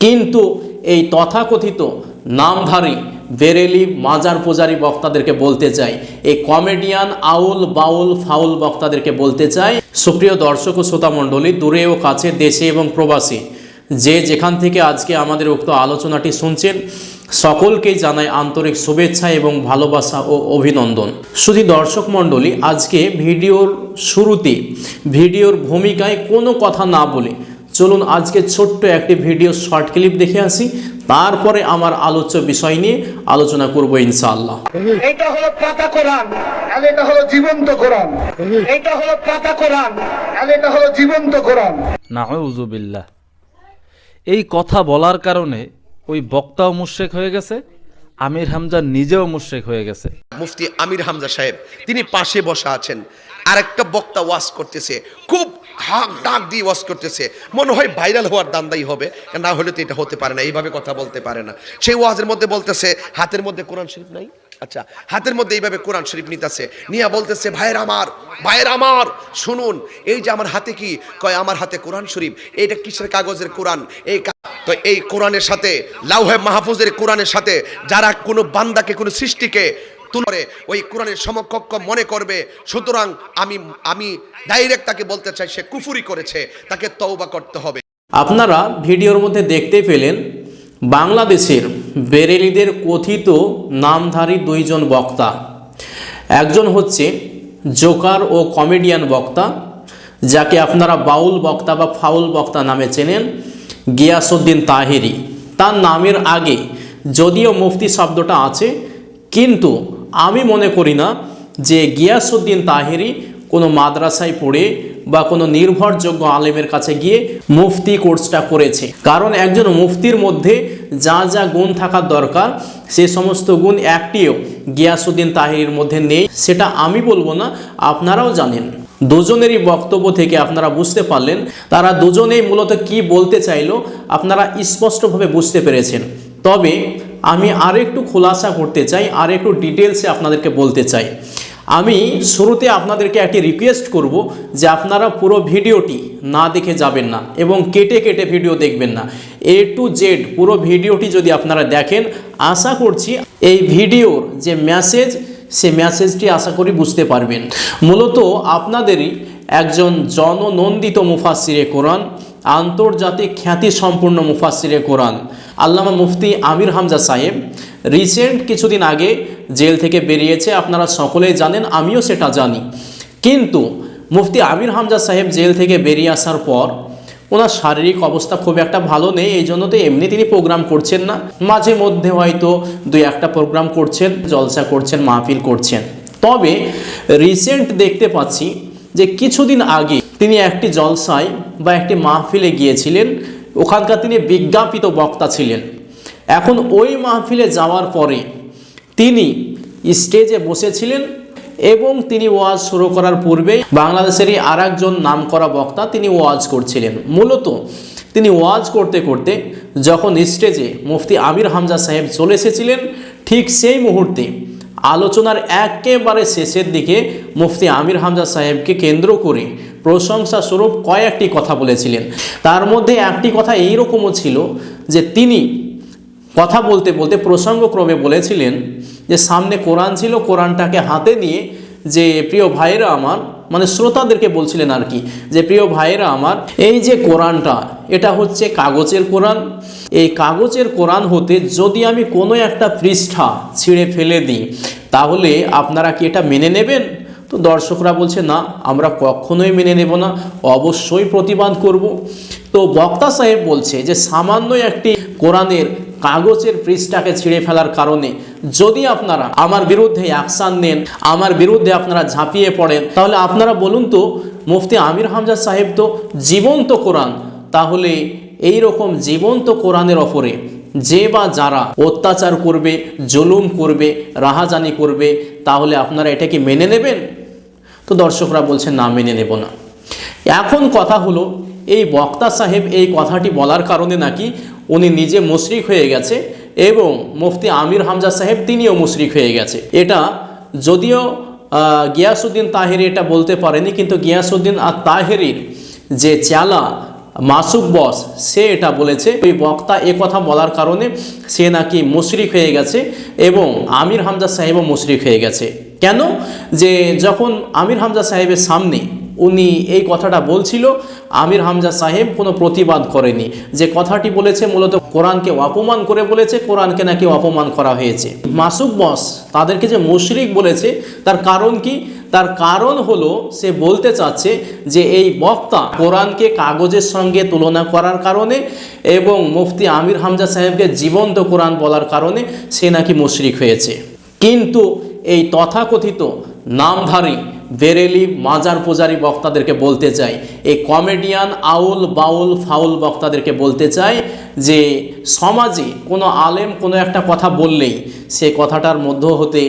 কিন্তু এই তথাকথিত নামধারী বেরেলি মাজার পূজারি বক্তাদেরকে বলতে চাই, এই কমেডিয়ান আউল বাউল ফাউল বক্তাদেরকে বলতে চাই, সুপ্রিয় দর্শক ও শ্রোতা মণ্ডলী, দূরে ও কাছে, দেশে এবং প্রবাসী, যে যেখান থেকে আজকে আমাদের উক্ত আলোচনাটি শুনছেন, সকলকেই জানাই আন্তরিক শুভেচ্ছা এবং ভালোবাসা ও অভিনন্দন। শুধু দর্শক মণ্ডলী, আজকে ভিডিওর শুরুতে, ভিডিওর ভূমিকায় কোনো কথা না বলে চলুন আজকে ছোট্ট একটি ভিডিও শর্ট ক্লিপ দেখে আসি। তারপরে আমার আলোচ্য বিষয় নিয়ে আলোচনা করব ইনশাআল্লাহ। এটা হলো পাতা কোরআন আর এটা হলো জীবন্ত কোরআন। এটা হলো পাতা কোরআন আর এটা হলো জীবন্ত কোরআন। নাউজুবিল্লাহ। এই কথা বলার কারণে ওই বক্তাও মুশেক হয়ে গেছে আমির হামজা নিজেও মুশেক হয়ে গেছে। মুফতি আমির হামজা সাহেব তিনি পাশে বসা আছেন। আরেকটা বক্তা ওয়াজ করতেছে খুব হাক ডাক দিয়ে ওয়াজ করতেছে। মনে হয় ভাইরাল হওয়ার দান্দাই হবে, না হলে তো এটা হতে পারে না, এইভাবে কথা বলতে পারে না। সেই ওয়াজের মধ্যে বলতেছে, হাতের মধ্যে কোরআন শরীফ নাই? আচ্ছা হাতের মধ্যে এইভাবে কোরআন শরীফ নিতেছে, নিয়া বলতেছে, ভাইয়ের আমার ভাইয়ের আমার, শুনুন, এই যে আমার হাতে কি? কয়, আমার হাতে কোরআন শরীফ, এইটা কিসের কাগজের কোরআন? এই তো এই কোরআনের সাথে, লাউহে মাহফুজের কোরআনের সাথে, যারা কোনো বান্দাকে, কোনো সৃষ্টিকে তুলে ওই কোরআনের সমকক্ষ মনে করবে, সুতরাং আমি আমি ডাইরেক্ট তাকে বলতে চাই, সে কুফুরি করেছে, তাকে তওবা করতে হবে। আপনারা ভিডিওর মধ্যে দেখতে পেলেন, বাংলাদেশের বেরেলিদের কথিত নামধারী দুইজন বক্তা। একজন হচ্ছে জোকার ও কমেডিয়ান বক্তা, যাকে আপনারা বাউল বক্তা বা ফাউল বক্তা নামে চেনেন গিয়াসুদ্দিন তাহেরি। তার নামের আগে যদিও মুফতি শব্দটা আছে, কিন্তু আমি মনে করি না যে গিয়াসুদ্দিন তাহেরি কোনো মাদ্রাসায় পড়ে বা কোনো নির্ভরযোগ্য আলেমের কাছে গিয়ে মুফতি কোর্সটা করেছে। কারণ একজন মুফতির মধ্যে যা যা গুণ থাকার দরকার, সে সমস্ত গুণ একটিও গিয়াসুদ্দিন তাহিরির মধ্যে নেই, সেটা আমি বলব না, আপনারাও জানেন। দুজনেরই বক্তব্য থেকে আপনারা বুঝতে পারলেন, তারা দুজনেই মূলত কি বলতে চাইলো আপনারা স্পষ্টভাবে বুঝতে পেরেছেন। তবে আমি আরেকটু খোলাসা করতে চাই আর একটু ডিটেলসে আপনাদেরকে বলতে চাই। আমি শুরুতে আপনাদেরকে একটি রিকোয়েস্ট করব যে আপনারা পুরো ভিডিওটি না দেখে যাবেন না এবং কেটে কেটে ভিডিও দেখবেন না। এ টু জেড পুরো ভিডিওটি যদি আপনারা দেখেন, আশা করছি এই ভিডিওর যে মেসেজ সে মেসেজটি আশা করি বুঝতে পারবেন। মূলত আপনাদেরই একজন জননন্দিত মুফাসিরে কোরআন আন্তর্জাতিক খ্যাতি সম্পূর্ণ মুফাসিরে কোরআন। আল্লামা মুফতি আমির হামজা সাহেব রিসেন্ট কিছুদিন আগে জেল থেকে বেরিয়েছে, আপনারা সকলেই জানেন, আমিও সেটা জানি। কিন্তু মুফতি আমির হামজা সাহেব জেল থেকে বেরিয়ে আসার পর ওনার শারীরিক অবস্থা খুব একটা ভালো নেই, এই জন্য তো এমনি তিনি প্রোগ্রাম করছেন না। মাঝে মধ্যে হয়তো দুই একটা প্রোগ্রাম করছেন, জলসা করছেন, মাহফিল করছেন। তবে রিসেন্ট দেখতে পাচ্ছি যে কিছুদিন আগে তিনি একটি জলসায় বা একটি মাহফিলে গিয়েছিলেন, ওখানকার তিনি বিজ্ঞাপিত বক্তা ছিলেন। এখন ওই মাহফিলে যাওয়ার পরে তিনি স্টেজে বসেছিলেন এবং তিনি ওয়াজ শুরু করার পূর্বে বাংলাদেশেরই আর একজন নাম করা বক্তা তিনি ওয়াজ করছিলেন। মূলত তিনি ওয়াজ করতে করতে যখন স্টেজে মুফতি আমির হামজা সাহেব চলে এসেছিলেন, ঠিক সেই মুহূর্তে আলোচনার একেবারে শেষের দিকে মুফতি আমির হামজা সাহেবকে কেন্দ্র করে প্রশংসা স্বরূপ কয়েকটি কথা বলেছিলেন। তার মধ্যে একটি কথা এই রকমও ছিল যে তিনি কথা বলতে বলতে প্রসঙ্গক্রমে বলেছিলেন যে সামনে কোরআন ছিল, কোরআনটাকে হাতে নিয়ে যে প্রিয় ভাইয়েরা আমার মানে শ্রোতাদেরকে বলছিলেন আর কি, যে প্রিয় ভাইয়েরা আমার, এই যে কোরআনটা, এটা হচ্ছে কাগজের কোরআন। এই কাগজের কোরআন হতে যদি আমি কোনো একটা পৃষ্ঠা ছিঁড়ে ফেলে দিই, তাহলে আপনারা কি এটা মেনে নেবেন? তো দর্শকরা বলছে, না, আমরা কখনোই মেনে নেব না, অবশ্যই প্রতিবাদ করব। তো বক্তা সাহেব বলছে যে, সামান্য একটি কোরআনের কাগজের পৃষ্ঠাকে ছিঁড়ে ফেলার কারণে যদি আপনারা আমার বিরুদ্ধে অ্যাকশান নেন, আমার বিরুদ্ধে আপনারা ঝাঁপিয়ে পড়েন, তাহলে আপনারা বলুন তো, মুফতি আমির হামজা সাহেব তো জীবন্ত কোরআন। তাহলে এই রকম জীবন্ত কোরআনের ওপরে যে বা যারা অত্যাচার করবে, জুলুম করবে, রাহাজানি করবে, তাহলে আপনারা এটা কি মেনে নেবেন? তো দর্শকরা বলছে না, মেনে নেব না। এখন কথা হলো, এই বক্তা সাহেব এই কথাটি বলার কারণে নাকি উনি নিজে মুশরিক হয়ে গেছে এবং মুফতি আমির হামজা সাহেব তিনিও মুশরিক হয়ে গেছে। এটা যদিও গিয়াসুদ্দিন তাহেরি এটা বলতে পারেনি, কিন্তু গিয়াসুদ্দিন আর তাহেরির যে চালা মাসুক বস, সে এটা বলেছে। ওই বক্তা এ কথা বলার কারণে সে নাকি মুশরিক হয়ে গেছে এবং আমির হামজা সাহেবও মুশরিক হয়ে গেছে। কেন? যে যখন আমির হামজা সাহেবের সামনে উনি এই কথাটা বলছিল, আমির হামজা সাহেব কোনো প্রতিবাদ করেনি। যে কথাটি বলেছে মূলত কোরআনকে অপমান করে বলেছে, কোরআনকে নাকি অপমান করা হয়েছে। মাসুক বস তাদেরকে যে মুশরিক বলেছে, তার কারণ কি? তার কারণ হলো, সে বলতে চাচ্ছে যে এই বক্তা কোরআনকে কাগজের সঙ্গে তুলনা করার কারণে এবং মুফতি আমির হামজা সাহেবকে জীবন্ত কোরআন বলার কারণে সে নাকি মুশরিক হয়েছে। কিন্তু এই তথাকথিত নামধারী বেরেলি মাজার পূজারি বক্তাদেরকে বলতে চাই। এই কমেডিয়ান আউল, বাউল, ফাউল বক্তাদেরকে বলতে চাই যে, সমাজে কোনো আলেম কোনো একটা কথা বললেই সে কথাটার মধ্য হতে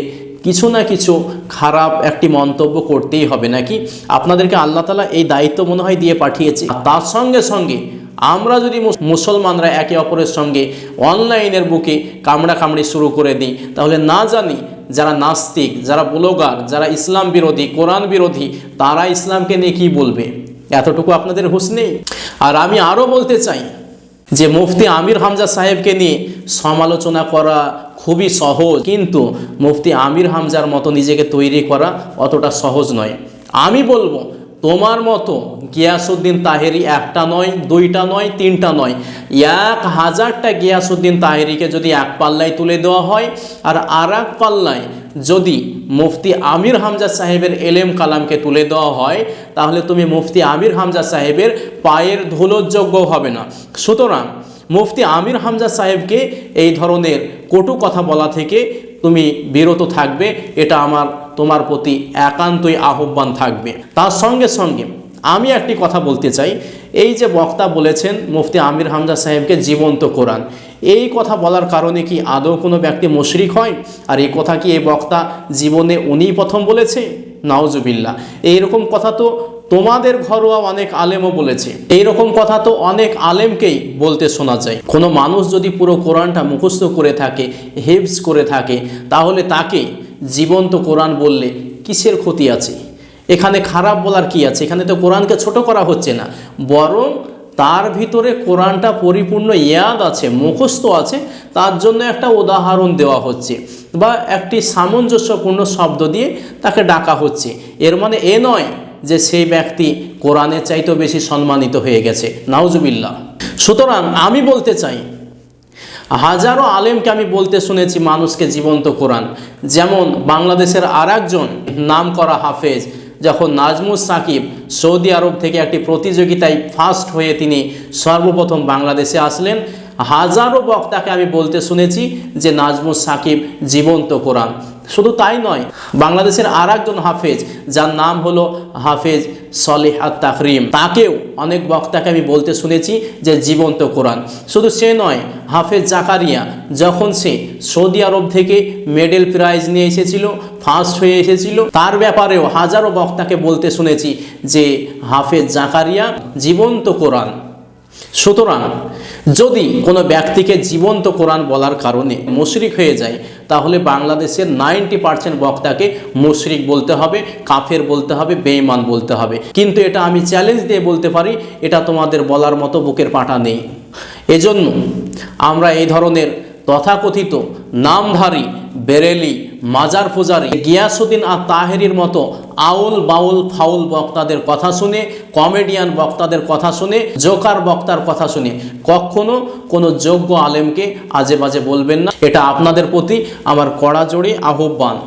কিছু না কিছু খারাপ একটি মন্তব্য করতেই হবে নাকি? আপনাদেরকে আল্লাহ তালা এই দায়িত্ব মনে হয় দিয়ে পাঠিয়েছে। তার সঙ্গে সঙ্গে আমরা যদি মুসলমানরা একে অপরের সঙ্গে অনলাইনের বুকে কামড়া কামড়ি শুরু করে দিই, তাহলে না জানি যারা নাস্তিক, যারা ব্লগার, যারা ইসলাম বিরোধী, কোরআন বিরোধী, তারা ইসলামকে নিয়ে কী বলবে। এতটুকু আপনাদের হুস নেই? আর আমি আরও বলতে চাই যে মুফতি আমির হামজা সাহেবকে নিয়ে সমালোচনা করা খুবই সহজ, কিন্তু মুফতি আমির হামজার মতো নিজেকে তৈরি করা অতটা সহজ নয়। আমি বলব তোমার মতো গিয়াসুদ্দিন তাহেরি একটা নয়, দুইটা নয়, তিনটা নয়। এক হাজারটা গিয়াসুদ্দিন তাহেরিকে যদি এক পাল্লায় তুলে দেওয়া হয়, আর আর এক পাল্লায় যদি মুফতি আমির হামজা সাহেবের এলেম কালামকে তুলে দেওয়া হয়, তাহলে তুমি মুফতি আমির হামজা সাহেবের পায়ের ধুলোর যোগ্য হবে না। সুতরাং মুফতি আমির হামজা সাহেবকে এই ধরনের কটু কথা বলা থেকে তুমি বিরত থাকবে, এটা আমার, তোমার প্রতি একান্তই আহ্বান থাকবে। তার সঙ্গে সঙ্গে আমি একটি কথা বলতে চাই। এই যে বক্তা বলেছেন মুফতি আমির হামজা সাহেবকে জীবন্ত কোরআন, এই কথা বলার কারণে কি আদৌ কোনো ব্যক্তি মুশরিক হয়? আর এই কথা কি এই বক্তা জীবনে উনিই প্রথম বলেছে? নাওজুবিল্লা এইরকম কথা তো তোমাদের ঘরোয়া অনেক আলেমও বলেছে। এইরকম কথা তো অনেক আলেমকেই বলতে শোনা যায়। কোনো মানুষ যদি পুরো কোরআনটা মুখস্থ করে থাকে হেভস করে থাকে, তাহলে তাকে জীবন্ত কোরআন বললে কিসের ক্ষতি আছে? এখানে খারাপ বলার কি আছে? এখানে তো কোরআনকে ছোট করা হচ্ছে না। বরং তার ভিতরে কোরআনটা পরিপূর্ণ ইয়াদ আছে, মুখস্থ আছে, তার জন্য একটা উদাহরণ দেওয়া হচ্ছে বা একটি সামঞ্জস্যপূর্ণ শব্দ দিয়ে তাকে ডাকা হচ্ছে। এর মানে এ নয় যে সেই ব্যক্তি কোরআনের চাইতেও বেশি সম্মানিত হয়ে গেছে। নাউজুবিল্লাহ। সুতরাং আমি বলতে চাই, হাজারো আলেমকে আমি বলতে শুনেছি মানুষকে জীবন্ত কোরআন। যেমন বাংলাদেশের আর একজন নাম করা হাফেজ, যখন নাজমুস সাকিব সৌদি আরব থেকে একটি প্রতিযোগিতায় ফার্স্ট হয়ে তিনি সর্বপ্রথম বাংলাদেশে আসলেন, হাজারো বক্তাকে আমি বলতে শুনেছি যে নাজমুস সাকিব জীবন্ত কোরআন। শুধু তাই নয়, বাংলাদেশের আর একজন হাফেজ, যার নাম হলো হাফেজ সলেহ তাকরিম তাকেও অনেক বক্তাকে আমি বলতে শুনেছি যে জীবন্ত কোরআন। শুধু সে নয়, হাফেজ জাকারিয়া যখন সে সৌদি আরব থেকে মেডেল প্রাইজ নিয়ে এসেছিল ফার্স্ট হয়ে এসেছিল, তার ব্যাপারেও হাজারো বক্তাকে বলতে শুনেছি যে হাফেজ জাকারিয়া জীবন্ত কোরআন। সুতরাং যদি কোনো ব্যক্তিকে জীবন্ত কোরআন বলার কারণে মুশরিক হয়ে যায়, তাহলে বাংলাদেশের নাইনটি পার্সেন্ট বক্তাকে মুশরিক বলতে হবে, কাফের বলতে হবে, বেঈমান বলতে হবে। কিন্তু এটা আমি চ্যালেঞ্জ দিয়ে বলতে পারি, এটা তোমাদের বলার মতো বুকের পাটা নেই। এজন্য আমরা এই ধরনের তথাকথিত নামধারী বেরেলি, মাজার ফুজারি গিয়াসুদ্দিন আর তাহেরির মতো আউল বাউল ফাউল বক্তাদের কথা শুনে, কমেডিয়ান বক্তাদের কথা শুনে, জোকার বক্তার কথা শুনে, কখনো কোনো যোগ্য আলেমকে আজে বাজে বলবেন না। এটা আপনাদের প্রতি আমার কড়া জোড়ে আহ্বান।